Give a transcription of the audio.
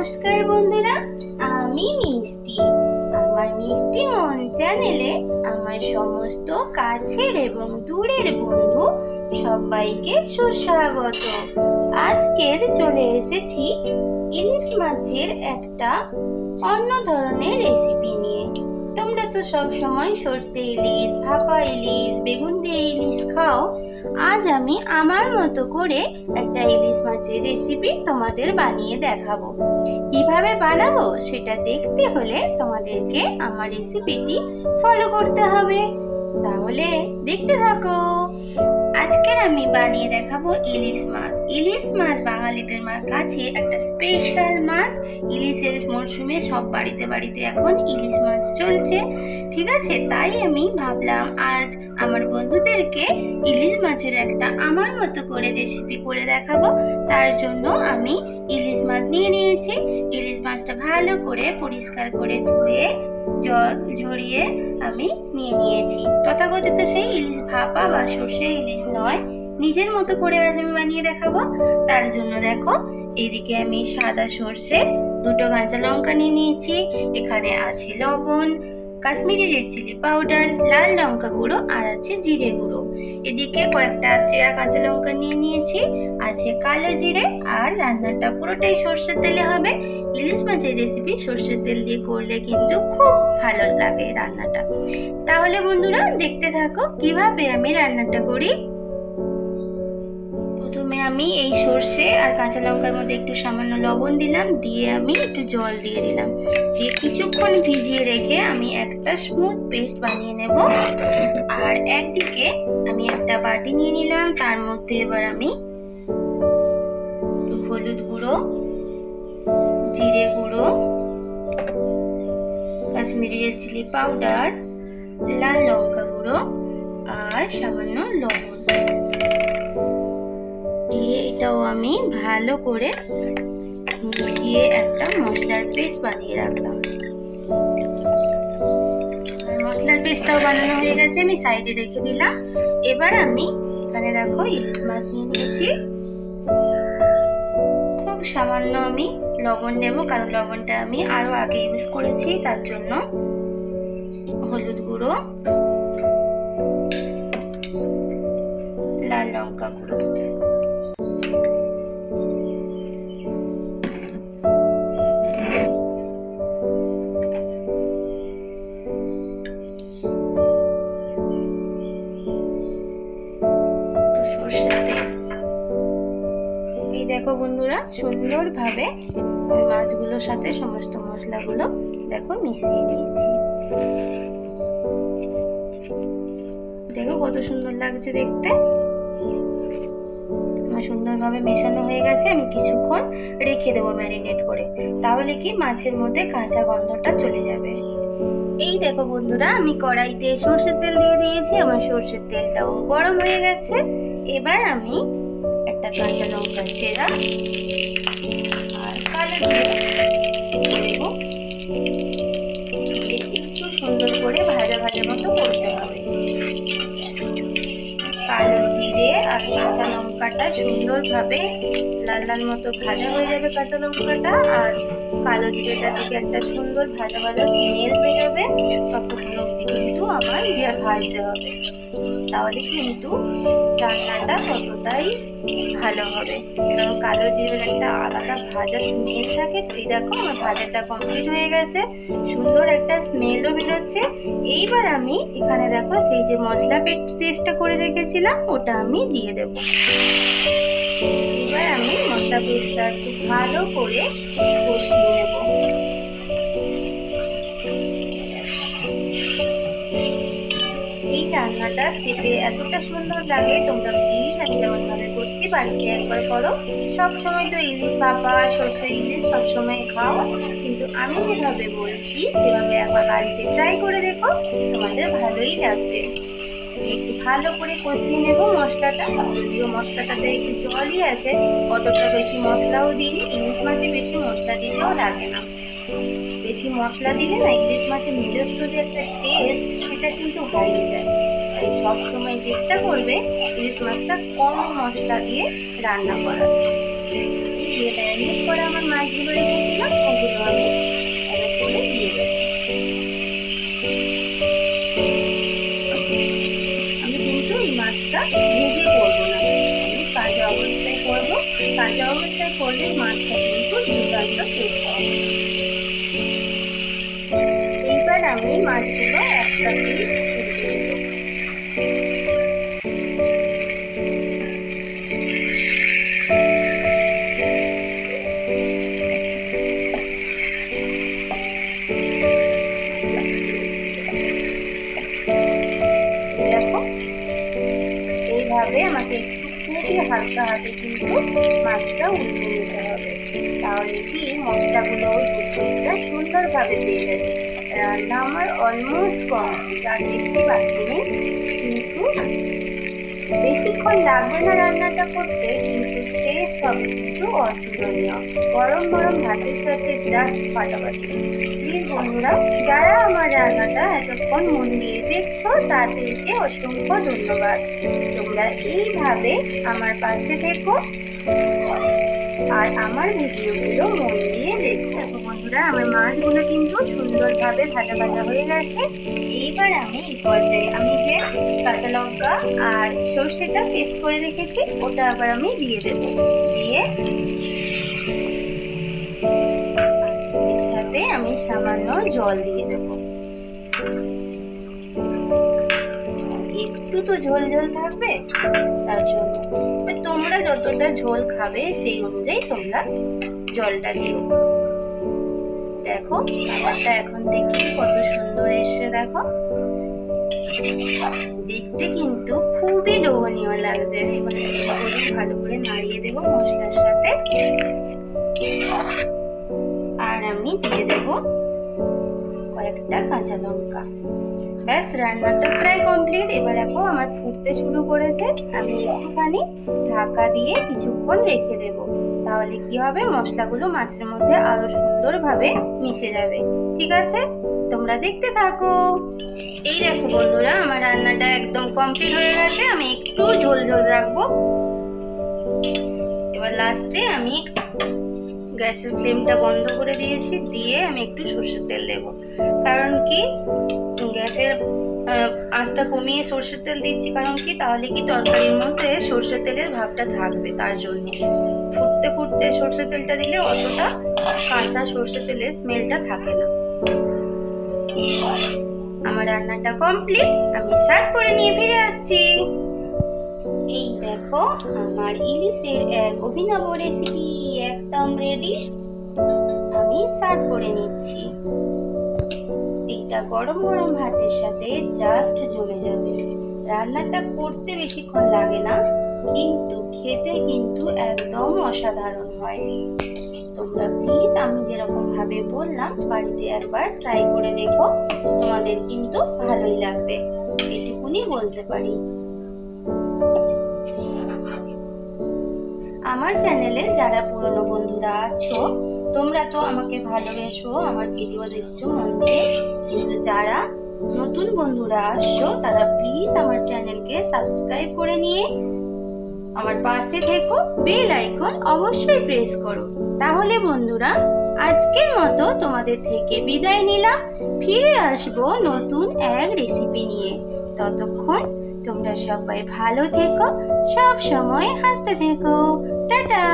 নমস্কার বন্ধুরা, আমি মিষ্টি। আমার মিষ্টি মন চ্যানেলে আমার সমস্ত কাছের এবং দূরের বন্ধু সবাইকে সুস্বাগত। আজকের চলে এসেছি ইলিশ মাছের একটা অন্য ধরনের রেসিপি নিয়ে। তোমরা তো সব সময় সর্ষে ইলিশ, ভাপা ইলিশ, বেগুন দিয়ে ইলিশ খাও। আজ আমি আমার মতো করে একটা ইলিশ মাছের রেসিপি তোমাদের বানিয়ে দেখাবো। কীভাবে বানাবো সেটা দেখতে হলে তোমাদেরকে আমার রেসিপিটি ফলো করতে হবে। তাহলে দেখতে থাকো। আজকের আমি বানিয়ে দেখাবো ইলিশ মাছ। ইলিশ মাছ বাঙালিদের কাছে একটা স্পেশাল মাছ। ইলিশের মরশুমে সব বাড়িতে বাড়িতে এখন ইলিশ মাছ চলছে। ঠিক আছে? তাই আমি ভাবলাম, আজ আমার বন্ধুদেরকে ইলিশ মাছের একটা আমার মতো করে রেসিপি করে দেখাবো। তার জন্য আমি ইলিশ মাছ নিয়ে নিয়েছি। ইলিশ মাছটা ভালো করে পরিষ্কার করে ধুয়ে জল ঝরিয়ে আমি নিয়ে নিয়েছি। তথাকথিত সেই ইলিশ ভাপা বা সর্ষে ইলিশ নয়, নিজের মতো করে আজ আমি বানিয়ে দেখাবো। তার জন্য দেখো এদিকে আমি সাদা সর্ষে, দুটো কাঁচা লঙ্কা নিয়ে নিয়েছি, এখানে আছে লবণ, কাশ্মীরি রেড চিলি পাউডার, লাল লঙ্কা গুঁড়ো, আর আছে জিরে গুঁড়ো। এদিকে কয়েকটা চেরা কাঁচা লঙ্কা নিয়ে নিয়েছি, আছে কালো জিরে আর রান্নাটা পুরোটাই সর্ষের তেলে হবে। ইলিশ মাছের রেসিপি সর্ষের তেল দিয়ে করলে কিন্তু খুব ভালো লাগে রান্নাটা। তাহলে বন্ধুরা দেখতে থাকো কীভাবে আমি রান্নাটা করি। প্রথমে আমি এই সর্ষে আর কাঁচা লঙ্কার মধ্যে একটু সামান্য লবণ দিলাম, দিয়ে আমি একটু জল দিয়ে দিলাম। দিয়ে কিছুক্ষণ ভিজিয়ে রেখে আমি একটা স্মুথ পেস্ট বানিয়ে নেব। আর একদিকে আমি একটা বাটি নিয়ে নিলাম, তার মধ্যে এবার আমি হলুদ গুঁড়ো, জিরে গুঁড়ো, কাশ্মীরি চিলি পাউডার, লাল লঙ্কা গুঁড়ো আর সামান্য লবণ। দিয়ে এটাও আমি ভালো করে মিশিয়ে একটা মশলার পেস্ট বানিয়ে রাখলাম। মশলার পেস্টটাও বানানো হয়ে গেছে, আমি সাইডে রেখে দিলাম। এবার আমি এখানে দেখো ইলিশ মাছ নিয়ে নিয়েছি। খুব সামান্য আমি লবণ নেব, কারণ লবণটা আমি আরও আগে ইউজ করেছি, তার জন্য হলুদ গুঁড়ো, লাল লঙ্কা গুঁড়ো। সুন্দরভাবে মাছগুলোর সাথে সমস্ত মশলাগুলো দেখো মিশিয়ে নিয়েছি দেখো কত সুন্দর লাগছে দেখতে। আমার সুন্দরভাবে মেশানো হয়ে গেছে, আমি কিছুক্ষণ রেখে দেবো ম্যারিনেট করে। তাহলে কি মাছের মধ্যে কাঁচা গন্ধটা চলে যাবে। এই দেখো বন্ধুরা, আমি কড়াইতে সর্ষের তেল দিয়ে দিয়েছি, আমার সর্ষের তেলটাও গরম হয়ে গেছে। এবার আমি কাঁচা লঙ্কা চেরা আর কালো একটু সুন্দর করে ভাজা ভাজা মতো করতে হবে। কালো জিরে আর কাঁচা লঙ্কাটা সুন্দরভাবে লাল লাল মতো ভাজা হয়ে যাবে কাঁচা লঙ্কাটা আর কালো জিরেটা থেকে একটা সুন্দর ভাজা ভাজা স্মেল বেরোবে, ততক্ষণ অবধি কিন্তু দিয়ে ভাজতে হবে। তাহলে কিন্তু রান্নাটা ততটাই ভালো হবে। কারণ কালো জিরের একটা আলাদা ভাজা স্মেল থাকে। তুই দেখো, আমার ভাজাটা কমপ্লিট হয়ে গেছে। সুন্দর একটা স্মেলও বেরোচ্ছে। এইবার আমি এখানে দেখো, সেই যে মশলা পেস্টটা করে রেখেছিলাম, ওটা আমি দিয়ে দেবো। এবার আমি মশলা পেস্টটা একটু ভালো করে কষিয়ে খেতে এতটা সুন্দর লাগে, তোমরা প্লিজ আমি যেমন ভাবে করছি বাড়িতে একবার করো। সব সময় তো ইলিশ ভাপা সর্ষে ইলিশ সব সময় খাও, কিন্তু আমি যেভাবে বলছি, সেভাবে একবার বাড়িতে ট্রাই করে দেখো, তোমাদের ভালোই লাগবে। একটু ভালো করে কষিয়ে নেব মশলাটা, যদিও মশলাটাতে একটু জলই আছে, অতটা বেশি মশলাও দিইনি, ইলিশ মাছে বেশি মশলা দিতেও লাগে না। বেশি মশলা দিলে না ইলিশ মাছের নিজস্ব যে একটা টেস্ট সেটা কিন্তু হারিয়ে যায়। তাই সবসময় চেষ্টা করবে ইলিশ মাছটা কম মশলা দিয়ে রান্না করার। দিয়ে করা আমার মাছগুলো রেখেছিলাম, ওগুলো আমি করে দিয়ে আমি কিন্তু এই মাছটা ভেজে করব না। আমি কাঁচা অবস্থায় করব, কাঁচা অবস্থায় করলে মাছটা কিন্তু দুর্দান্ত হবে এইবার আমি মাছগুলো একটা এইভাবে আমাকে খুবই হালকা হাতে কিন্তু মাছটা উল্টে নিতে হবে। তাহলে কি মশলাগুলো দুধটা সুন্দরভাবে পেয়ে যাবে। রান্না আমার অলমোস্ট কমপ্লিট আর দেখতে পাচ্ছি কিন্তু বেশিক্ষণ লাগবে না রান্নাটা করতে, কিন্তু টেস্ট হবে কিন্তু অতুলনীয়। গরম গরম ভাতের সাথে জাস্ট ফাটাফাটি প্লিজ বন্ধুরা, যারা আমার রান্নাটা এতক্ষণ মন দিয়ে দেখছ তাদেরকে অসংখ্য ধন্যবাদ। তোমরা এইভাবে আমার পাশে থেকো। আর আমার ভিডিওগুলো মন দিয়ে দেখো। বন্ধুরা, আমার মাছগুলো কিন্তু সুন্দরভাবে ভাজা ভাজা হয়ে গেছে। এইবার আমি এই পর্যায়ে আমি যে কাঁচা লঙ্কা আর সর্ষেটা পেস্ট করে রেখেছি, ওটা আবার আমি দিয়ে দেবো। দিয়ে এর সাথে আমি সামান্য জল দিয়ে দেবো। তো ঝোল ঝোল থাকবে, তার জন্য। তোমরা যতটা ঝোল খাবে সেই অনুযায়ী তোমরা জলটা দিও। দেখো কালারটা এখন দেখি কত সুন্দর এসছে, দেখো। দেখতে কিন্তু খুবই লোভনীয় লাগছে। এবার ভালো করে নাড়িয়ে দেব মশলার সাথে। আর আমি দিয়ে দেব কয়েকটা কাঁচা লঙ্কা। ব্যাস, রান্নাটা প্রায় কমপ্লিট এবার দেখো, আমার ফুটতে শুরু করেছে। আমি একটুখানি ঢাকা দিয়ে কিছুক্ষণ রেখে দেব। তাহলে কি হবে? মশলাগুলো মাছের মধ্যে আরও সুন্দরভাবে মিশে যাবে। ঠিক আছে? তোমরা দেখতে থাকো। এই দেখো বন্ধুরা, আমার রান্নাটা একদম কমপ্লিট হয়ে গেছে। আমি একটু ঝোল ঝোল রাখব। এবার লাস্টে আমি গ্যাসের ফ্লেমটা বন্ধ করে দিয়েছি। দিয়ে আমি একটু সর্ষের তেল দেব। কারণ কি? গ্যাসের আঁচটা কমিয়ে সর্ষের তেল দিচ্ছি। কারণ কি? তাহলে কি তরকারির মধ্যে সর্ষের তেলের ভাবটা থাকবে তার জন্য। ফুটতে ফুটতে সর্ষের তেলটা দিলে অতটা কাঁচা সর্ষের তেলের স্মেলটা থাকে না। আমার রান্নাটা কমপ্লিট। আমি সার্ভ করে নিয়ে ফিরে আসছি। এই দেখো, আমার ইলিশের এক অভিনব রেসিপি একদম রেডি আমি সার্ভ করে নিচ্ছি। এটা গরম গরম ভাতের সাথে জাস্ট জমে যাবে। রান্নাটা করতে বেশিক্ষণ লাগে না, কিন্তু খেতে কিন্তু একদম অসাধারণ হয়। তোমরা প্লিজ আমি যেরকম ভাবে বললাম, বাড়িতে একবার ট্রাই করে দেখো, তোমাদের কিন্তু ভালোই লাগবে, এটুকুনি বলতে পারি। আমার চ্যানেলে যারা পুরনো বন্ধুরা আছো তোমরা তো আমাকে ভালোবেসো, আমার ভিডিও দেখছ মন কিন্তু যারা নতুন বন্ধুরা আসছো, তারা প্লিজ আমার চ্যানেলকে সাবস্ক্রাইব করে নিয়ে আমার পাশে থেকো বেল আইকন অবশ্যই প্রেস করো। তাহলে বন্ধুরা, আজকের মতো তোমাদের থেকে বিদায় নিলাম। ফিরে আসব নতুন এক রেসিপি নিয়ে। ততক্ষণ তোমরা সবাই ভালো থেকো, সব সময় হাসতে থেকো। টাটা!